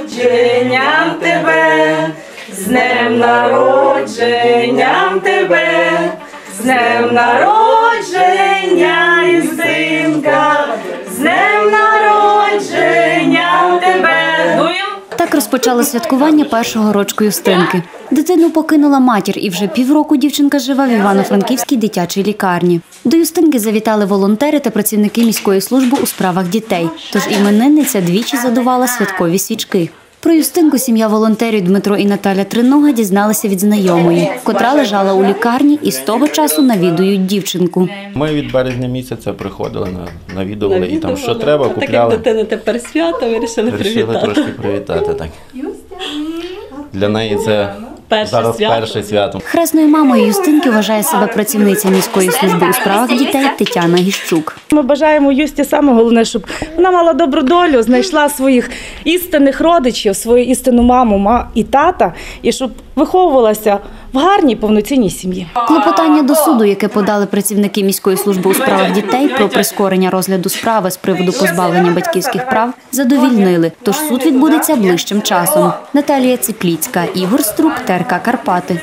народженням тебе, з днем народженням тебе, з днем народження, синка, з днем народженням тебе. Так розпочали святкування першого рочку Юстинки. Дитину покинула матір, і вже півроку дівчинка живе в Івано-Франківській дитячій лікарні. До Юстинки завітали волонтери та працівники міської служби у справах дітей. Тож іменинниця двічі задувала святкові свічки. Про Юстинку сім'я волонтерів Дмитро і Наталя Тринога дізналися від знайомої, котра лежала у лікарні і з того часу навідують дівчинку. Ми від березня місяця приходили, на- навідували і там що треба, Так як дитина тепер свято, вирішили Вирішили привітати. трошки привітати. Так. Для неї це Перше зараз свято. перше свято. Хресною мамою Юстинки вважає себе працівниця міської служби у справах дітей Тетяна Гіщук. Ми бажаємо Юсті саме головне, щоб вона мала добру долю, знайшла своїх істинних родичів, свою істинну маму ма- і тата, і щоб виховувалася в гарній повноцінній сім'ї. Клопотання до суду, яке подали працівники міської служби у справах дітей про прискорення розгляду справи з приводу позбавлення батьківських прав, задовільнили. Тож суд відбудеться ближчим часом. Наталія Ципліцька, Ігор Струк, ТРК Карпати.